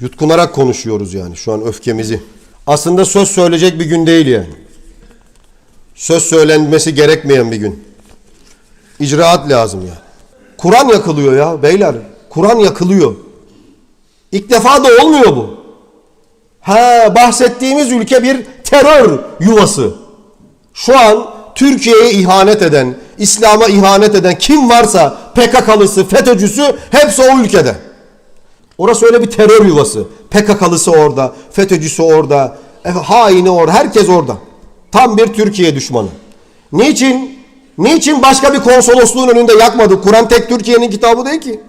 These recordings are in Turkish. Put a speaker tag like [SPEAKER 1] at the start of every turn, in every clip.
[SPEAKER 1] Yutkunarak konuşuyoruz yani şu an öfkemizi. Aslında söz söyleyecek bir gün değil yani. Söz söylenmesi gerekmeyen bir gün. İcraat lazım yani. Kur'an yakılıyor ya beyler. Kur'an yakılıyor. İlk defa da olmuyor bu. Ha bahsettiğimiz ülke bir terör yuvası. Şu an Türkiye'ye ihanet eden, İslam'a ihanet eden kim varsa PKK'lısı, FETÖ'cüsü hepsi o ülkede. Orası öyle bir terör yuvası. PKK'lısı orada, FETÖ'cüsü orada, haini orada, herkes orada. Tam bir Türkiye düşmanı. Niçin? Niçin başka bir konsolosluğun önünde yakmadı? Kur'an tek Türkiye'nin kitabı değil ki.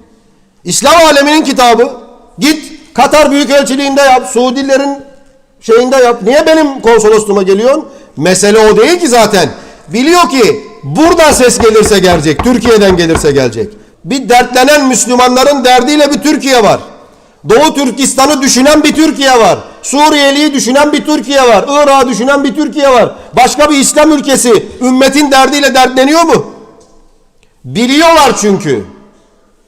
[SPEAKER 1] İslam aleminin kitabı. Git Katar Büyükelçiliğinde yap, Suudilerin şeyinde yap. Niye benim konsolosluğuma geliyorsun? Mesele o değil ki zaten. Biliyor ki buradan ses gelirse gelecek, Türkiye'den gelirse gelecek. Bir dertlenen Müslümanların derdiyle bir Türkiye var. Doğu Türkistan'ı düşünen bir Türkiye var. Suriyeli'yi düşünen bir Türkiye var. Irak'ı düşünen bir Türkiye var. Başka bir İslam ülkesi ümmetin derdiyle dertleniyor mu? Biliyorlar çünkü.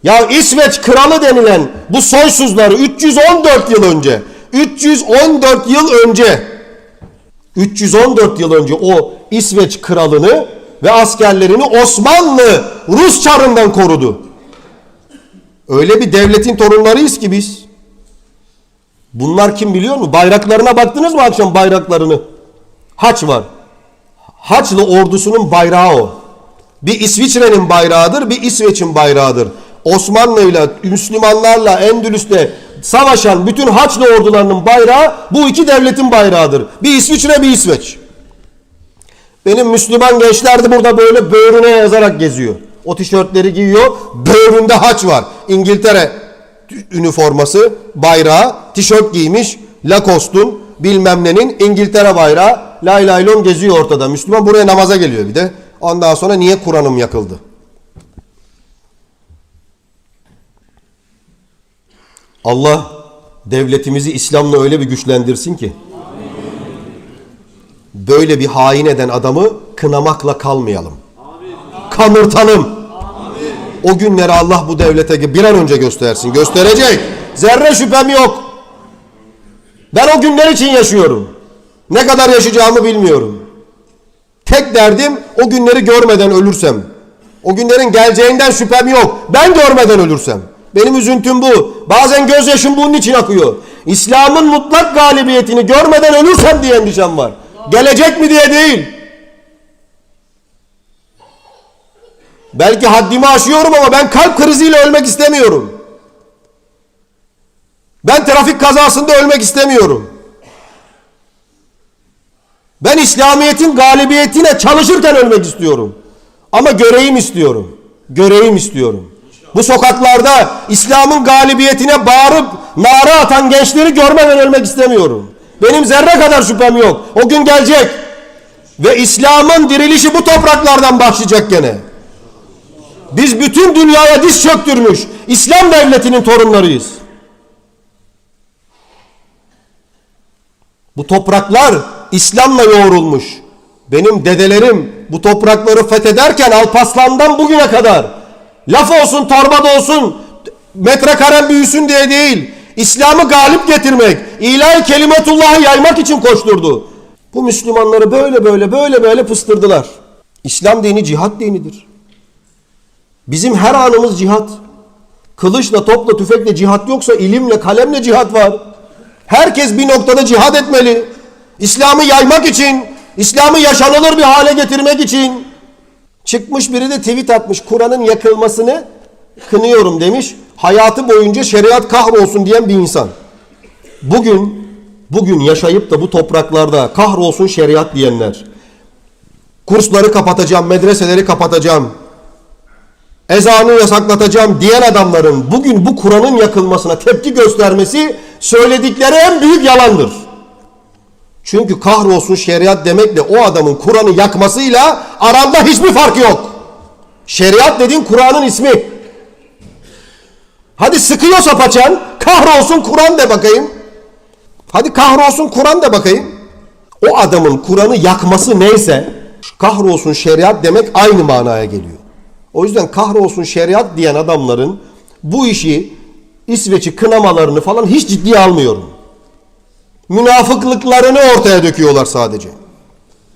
[SPEAKER 1] Ya İsveç kralı denilen bu soysuzları 314 yıl önce 314 yıl önce 314 yıl önce o İsveç kralını ve askerlerini Osmanlı Rus çarından korudu. Öyle bir devletin torunlarıyız ki biz. Bunlar kim biliyor mu? Bayraklarına baktınız mı akşam bayraklarını? Haç var. Haçlı ordusunun bayrağı o. Bir İsviçre'nin bayrağıdır, bir İsveç'in bayrağıdır. Osmanlı'yla, Müslümanlarla Endülüs'te savaşan bütün Haçlı ordularının bayrağı bu iki devletin bayrağıdır. Bir İsviçre, bir İsveç. Benim Müslüman gençler de burada böyle böğrüne yazarak geziyor. O tişörtleri giyiyor, böğründe haç var. İngiltere üniforması, bayrağı, tişört giymiş, Lacoste'un bilmem nenin İngiltere bayrağı, lay lay lom geziyor ortada. Müslüman buraya namaza geliyor bir de. Ondan sonra niye Kur'an'ım yakıldı? Allah devletimizi İslam'la öyle bir güçlendirsin ki böyle bir hain eden adamı kınamakla kalmayalım. Kanırtalım. O günleri Allah bu devlete bir an önce göstersin. Gösterecek. Zerre şüphem yok. Ben o günler için yaşıyorum. Ne kadar yaşayacağımı bilmiyorum. Tek derdim o günleri görmeden ölürsem. O günlerin geleceğinden şüphem yok. Ben görmeden ölürsem. Benim üzüntüm bu. Bazen gözyaşım bunun için akıyor. İslam'ın mutlak galibiyetini görmeden ölürsem diye endişem var. Gelecek mi diye değil. Belki haddimi aşıyorum ama ben kalp kriziyle ölmek istemiyorum. Ben trafik kazasında ölmek istemiyorum. Ben İslamiyet'in galibiyetine çalışırken ölmek istiyorum. Ama göreyim istiyorum. Göreyim istiyorum. Bu sokaklarda İslam'ın galibiyetine bağırıp nara atan gençleri görmeden ölmek istemiyorum. Benim zerre kadar şüphem yok. O gün gelecek. Ve İslam'ın dirilişi bu topraklardan başlayacak gene. Biz bütün dünyaya diz çöktürmüş İslam devletinin torunlarıyız. Bu topraklar İslam'la yoğrulmuş. Benim dedelerim bu toprakları fethederken Alpaslan'dan bugüne kadar laf olsun torbada olsun metrekaren büyüsün diye değil. İslam'ı galip getirmek, ilahi kelimetullahı yaymak için koşturdu. Bu Müslümanları böyle böyle böyle böyle pıstırdılar. İslam dini cihat dinidir. Bizim her anımız cihat. Kılıçla, topla, tüfekle cihat yoksa ilimle, kalemle cihat var. Herkes bir noktada cihat etmeli. İslam'ı yaymak için, İslam'ı yaşanılır bir hale getirmek için. Çıkmış biri de tweet atmış. Kur'an'ın yakılmasını kınıyorum demiş. Hayatı boyunca şeriat kahrolsun diyen bir insan. Bugün, bugün yaşayıp da bu topraklarda kahrolsun şeriat diyenler. Kursları kapatacağım, medreseleri kapatacağım ezanı yasaklatacağım diyen adamların bugün bu Kur'an'ın yakılmasına tepki göstermesi söyledikleri en büyük yalandır. Çünkü kahrolsun şeriat demekle o adamın Kur'an'ı yakmasıyla aranda hiçbir fark yok. Şeriat dediğin Kur'an'ın ismi. Hadi sıkıyorsa paçan kahrolsun Kur'an de bakayım. Hadi kahrolsun Kur'an de bakayım. O adamın Kur'an'ı yakması neyse kahrolsun şeriat demek aynı manaya geliyor. O yüzden kahrolsun şeriat diyen adamların bu işi İsveç'i kınamalarını falan hiç ciddiye almıyorum. Münafıklıklarını ortaya döküyorlar sadece.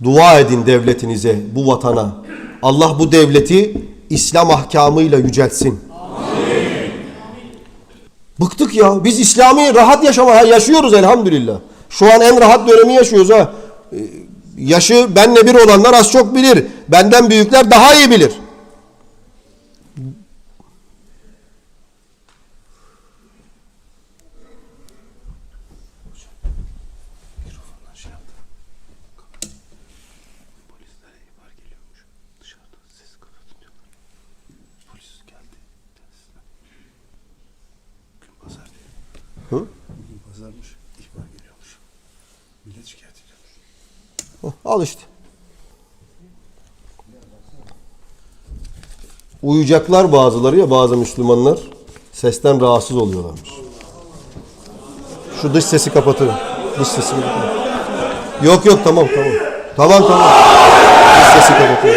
[SPEAKER 1] Dua edin devletinize, bu vatana. Allah bu devleti İslam ahkamıyla yüceltsin. Bıktık ya. Biz İslami rahat yaşama yaşıyoruz elhamdülillah. Şu an en rahat dönemi yaşıyoruz ha. Ee, Yaşı benle bir olanlar az çok bilir. Benden büyükler daha iyi bilir. Hı?
[SPEAKER 2] Bugün pazarmış. ihbar geliyormuş. Millet şikayet ediyormuş.
[SPEAKER 1] Heh, Al işte. Uyuyacaklar bazıları ya bazı Müslümanlar sesten rahatsız oluyorlarmış. Şu dış sesi kapatın. Dış sesi kapatın. Yok yok tamam tamam. Tamam tamam. Dış sesi kapatın.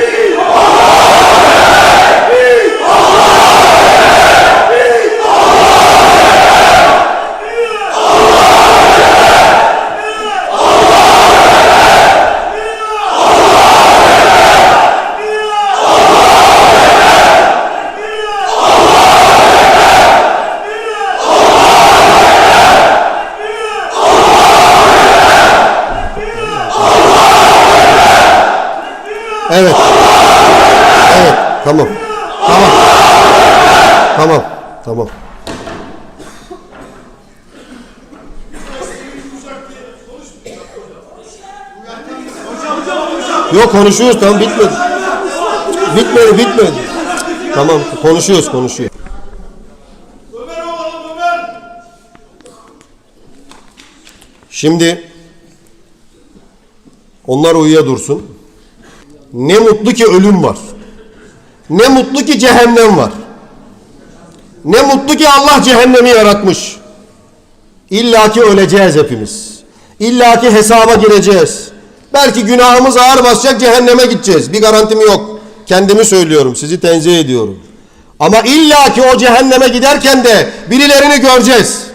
[SPEAKER 1] Evet. Evet tamam. Tamam. Tamam. Tamam. Yok konuşuyoruz tamam bitmedi. Bitmedi bitmedi. Tamam konuşuyoruz konuşuyor. Şimdi onlar uyuya dursun. Ne mutlu ki ölüm var. Ne mutlu ki cehennem var. Ne mutlu ki Allah cehennemi yaratmış. İlla ki öleceğiz hepimiz. İlla ki hesaba gireceğiz. Belki günahımız ağır basacak cehenneme gideceğiz. Bir garantim yok. Kendimi söylüyorum, sizi tenzih ediyorum. Ama illa ki o cehenneme giderken de birilerini göreceğiz.